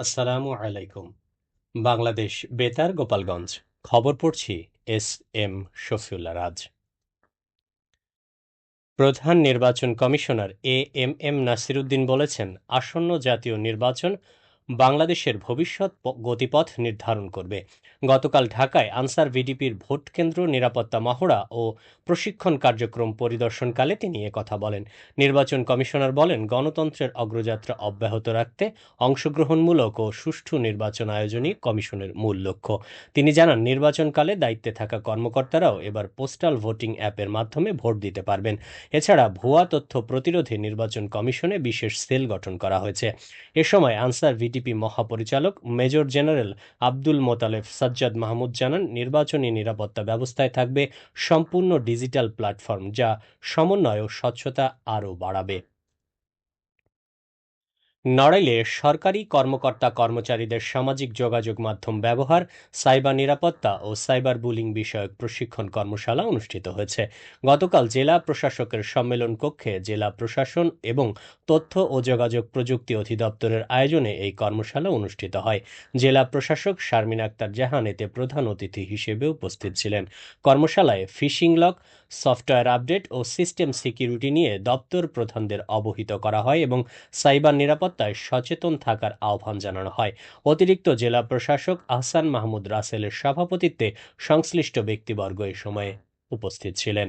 আসসালামু আলাইকুম। বাংলাদেশ, বেতার, গোপালগঞ্জ। খবর পড়ছি এস এম শফিউল্লা রাজ। প্রধান নির্বাচন commissioner A M M Nasiruddin বলেছেন, আসন্ন জাতীয় নির্বাচন বাংলাদেশের ভবিষ্যৎ গতিপথ নির্ধারণ করবে। গতকাল ঢাকায় আনসার ভিডিপির ভোট কেন্দ্র, নিরাপত্তা মহড়া ও প্রশিক্ষণ কার্যক্রম পরিদর্শনকালে তিনি কথা বলেন। নির্বাচন কমিশনার বলেন, গণতন্ত্রের অগ্রযাত্রা অব্যাহত রাখতে অংশগ্রহণমূলক ও সুষ্ঠু নির্বাচন আয়োজনই কমিশনের মূল লক্ষ্য। তিনি জানান, নির্বাচনকালে দায়িত্বে থাকা কর্মকর্তারাও এবার পোস্টাল ভোটিং অ্যাপের মাধ্যমে ভোট দিতে পারবেন। এছাড়া ভুয়া তথ্য প্রতিরোধে নির্বাচন কমিশনে বিশেষ সেল গঠন করা হয়েছে। এ সময় আনসার ভিডিপি মহাপরিচালক মেজর জেনারেল আব্দুল মোতালেফ সাজ্জাদ মাহমুদ জানান, নির্বাচনী নিরাপত্তা ব্যবস্থায় থাকবে সম্পূর্ণ ডিজিটাল প্ল্যাটফর্ম, যা সমন্বয় ও স্বচ্ছতা আরও বাড়াবে। নড়াইলে সরকারি কর্মকর্তা কর্মচারীদের সামাজিক যোগাযোগ মাধ্যম ব্যবহার, সাইবার নিরাপত্তা ও সাইবার বুলিং বিষয়ক প্রশিক্ষণ কর্মশালা অনুষ্ঠিত হয়েছে। গতকাল জেলা প্রশাসকের সম্মেলন কক্ষে জেলা প্রশাসন এবং তথ্য ও যোগাযোগ প্রযুক্তি অধিদপ্তরের আয়োজনে এই কর্মশালা অনুষ্ঠিত হয়। জেলা প্রশাসক শারমিন আক্তার জাহান এতে প্রধান অতিথি হিসেবে উপস্থিত ছিলেন। কর্মশালায় ফিশিং লক সফটওয়্যার আপডেট ও সিস্টেম সিকিউরিটি নিয়ে দপ্তর প্রধানদের অবহিত করা হয় এবং সাইবার নিরাপত্তায় সচেতন থাকার আহ্বান জানানো হয়। অতিরিক্ত জেলা প্রশাসক আহসান মাহমুদ রাসেলের সভাপতিত্বে সংশ্লিষ্ট ব্যক্তিবর্গ এ সময়ে উপস্থিত ছিলেন।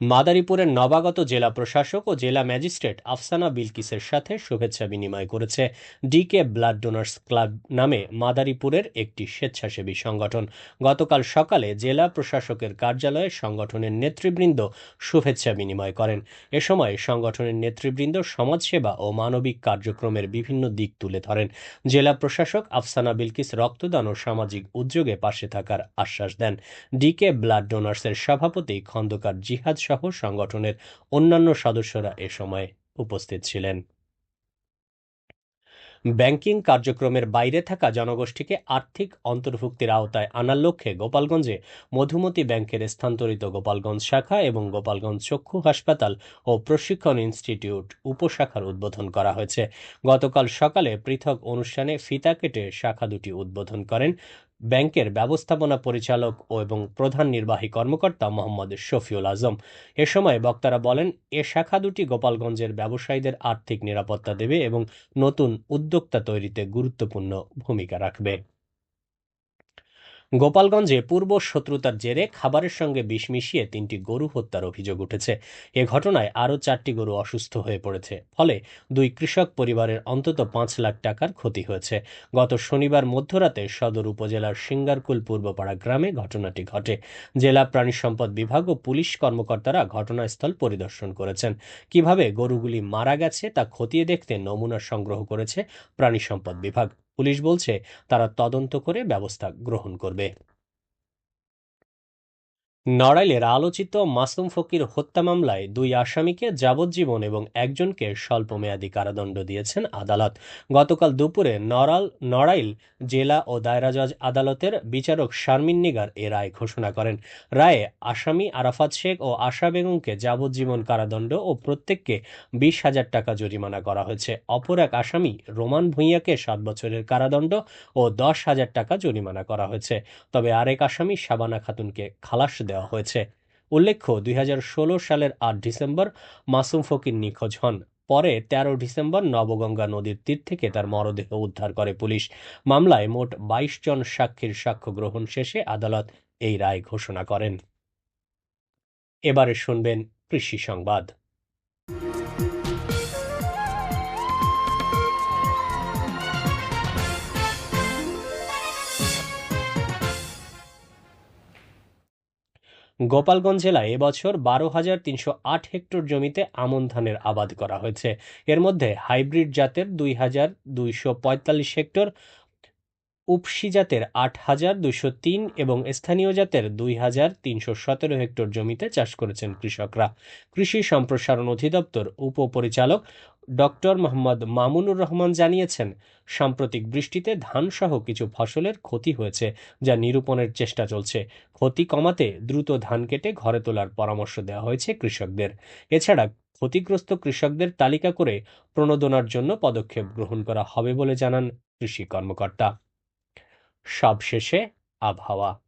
মাদারীপুরের নবাগত জেলা প্রশাসক ও জেলা ম্যাজিস্ট্রেট আফসানা বিলকিসের সাথে শুভেচ্ছা বিনিময় করেছে ডিকে ব্লাড ডোনার্স ক্লাব নামে মাদারীপুরের একটি স্বেচ্ছাসেবী সংগঠন। গতকাল সকালে জেলা প্রশাসকের কার্যালয়ে সংগঠনের নেতৃবৃন্দ শুভেচ্ছা বিনিময় করেন। এ সময় সংগঠনের নেতৃবৃন্দ সমাজসেবা ও মানবিক কার্যক্রমের বিভিন্ন দিক তুলে ধরেন। জেলা প্রশাসক আফসানা বিলকিস রক্তদান ও সামাজিক উদ্যোগে পাশে থাকার আশ্বাস দেন। ডিকে ব্লাড ডোনার্সের সভাপতি খন্দকার জিহাদ সহ সংগঠনের অন্যান্য সদস্যরা এ সময় উপস্থিত ছিলেন। ব্যাংকিং কার্যক্রমের বাইরে থাকা জনগোষ্ঠীকে আর্থিক অন্তর্ভুক্তির আওতায় আনার লক্ষ্যে গোপালগঞ্জে মধুমতি ব্যাংকের স্থানান্তরিত গোপালগঞ্জ শাখা এবং গোপালগঞ্জ চক্ষু হাসপাতাল ও প্রশিক্ষণ ইনস্টিটিউট উপশাখার উদ্বোধন করা হয়েছে। গতকাল সকালে পৃথক অনুষ্ঠানে ফিতা কেটে শাখা দুটি উদ্বোধন করেন ব্যাংকের ব্যবস্থাপনা পরিচালক ও এবং প্রধান নির্বাহী কর্মকর্তা মোহাম্মদ শফিউল আজম। এ সময় বক্তারা বলেন, এ শাখা দুটি গোপালগঞ্জের ব্যবসায়ীদের আর্থিক নিরাপত্তা দেবে এবং নতুন উদ্যোক্তা তৈরিতে গুরুত্বপূর্ণ ভূমিকা রাখবে। গোপালগঞ্জে পূর্ব শত্রুতার জেরে খাবারের সঙ্গে বিষ মিশিয়ে তিনটি গরু হত্যার অভিযোগ উঠেছে। এ ঘটনায় আরও চারটি গরু অসুস্থ হয়ে পড়েছে। ফলে দুই কৃষক পরিবারের অন্তত পাঁচ লাখ টাকার ক্ষতি হয়েছে। গত শনিবার মধ্যরাতে সদর উপজেলার সিঙ্গারকুল পূর্বপাড়া গ্রামে ঘটনাটি ঘটে। জেলা প্রাণী সম্পদ বিভাগ ও পুলিশ কর্মকর্তারা ঘটনাস্থল পরিদর্শন করেছেন। কীভাবে গরুগুলি মারা গেছে তা খতিয়ে দেখতে নমুনা সংগ্রহ করেছে প্রাণী সম্পদ বিভাগ। পুলিশ বলছে তারা তদন্ত করে ব্যবস্থা গ্রহণ করবে। নড়াইলের আলোচিত মাসুম ফকির হত্যা মামলায় দুই আসামিকে যাবজ্জীবন এবং একজনকে স্বল্পমেয়াদী কারাদণ্ড দিয়েছেন আদালত। গতকাল দুপুরে নড়াল, নড়াইল জেলা ও দায়রা জজ আদালতের বিচারক শারমিন নিগার এ রায় ঘোষণা করেন। রায়ে আসামি আরাফাত শেখ ও আশা বেগমকে যাবজ্জীবন কারাদণ্ড ও প্রত্যেককে বিশ হাজার টাকা জরিমানা করা হয়েছে। অপর এক আসামি রোমান ভূঁইয়াকে সাত বছরের কারাদণ্ড ও দশ হাজার টাকা জরিমানা করা হয়েছে। তবে আরেক আসামি শাবানা খাতুনকে খালাস দেওয়া হয়েছে। উল্লেখ্য, দুই হাজার ষোলো সালের আট ডিসেম্বর মাসুম ফকির নিখোঁজ হন। পরে তেরো ডিসেম্বর নবগঙ্গা নদীর তীর থেকে তার মরদেহ উদ্ধার করে পুলিশ। মামলায় মোট বাইশ জন সাক্ষীর সাক্ষ্য গ্রহণ শেষে আদালত এই রায় ঘোষণা করেন। এবারে শুনবেন কৃষি সংবাদ। গোপালগঞ্জ জেলায় এবছর বারো হাজার তিনশো আট হেক্টর জমিতে আমন ধানের আবাদ করা হয়েছে। এর মধ্যে হাইব্রিড জাতের দুই হাজার দুইশো পঁয়তাল্লিশ হেক্টর উপসি জাতের আট হাজার দুইশো তিন এবং স্থানীয় জাতের দুই হাজার তিনশো সতেরো হেক্টর জমিতে চাষ করেছেন কৃষকরা। কৃষি সম্প্রসারণ অধিদপ্তর উপপরিচালক ডক্টর মোহাম্মদ মামুনুর রহমান জানিয়েছেন, সাম্প্রতিক বৃষ্টিতে ধানসহ কিছু ফসলের ক্ষতি হয়েছে যা নিরূপণের চেষ্টা চলছে। ক্ষতি কমাতে দ্রুত ধান কেটে ঘরে তোলার পরামর্শ দেওয়া হয়েছে কৃষকদের। এছাড়া ক্ষতিগ্রস্ত কৃষকদের তালিকা করে প্রণোদনার জন্য পদক্ষেপ গ্রহণ করা হবে বলে জানান কৃষি কর্মকর্তা। সবশেষে আবহাওয়া।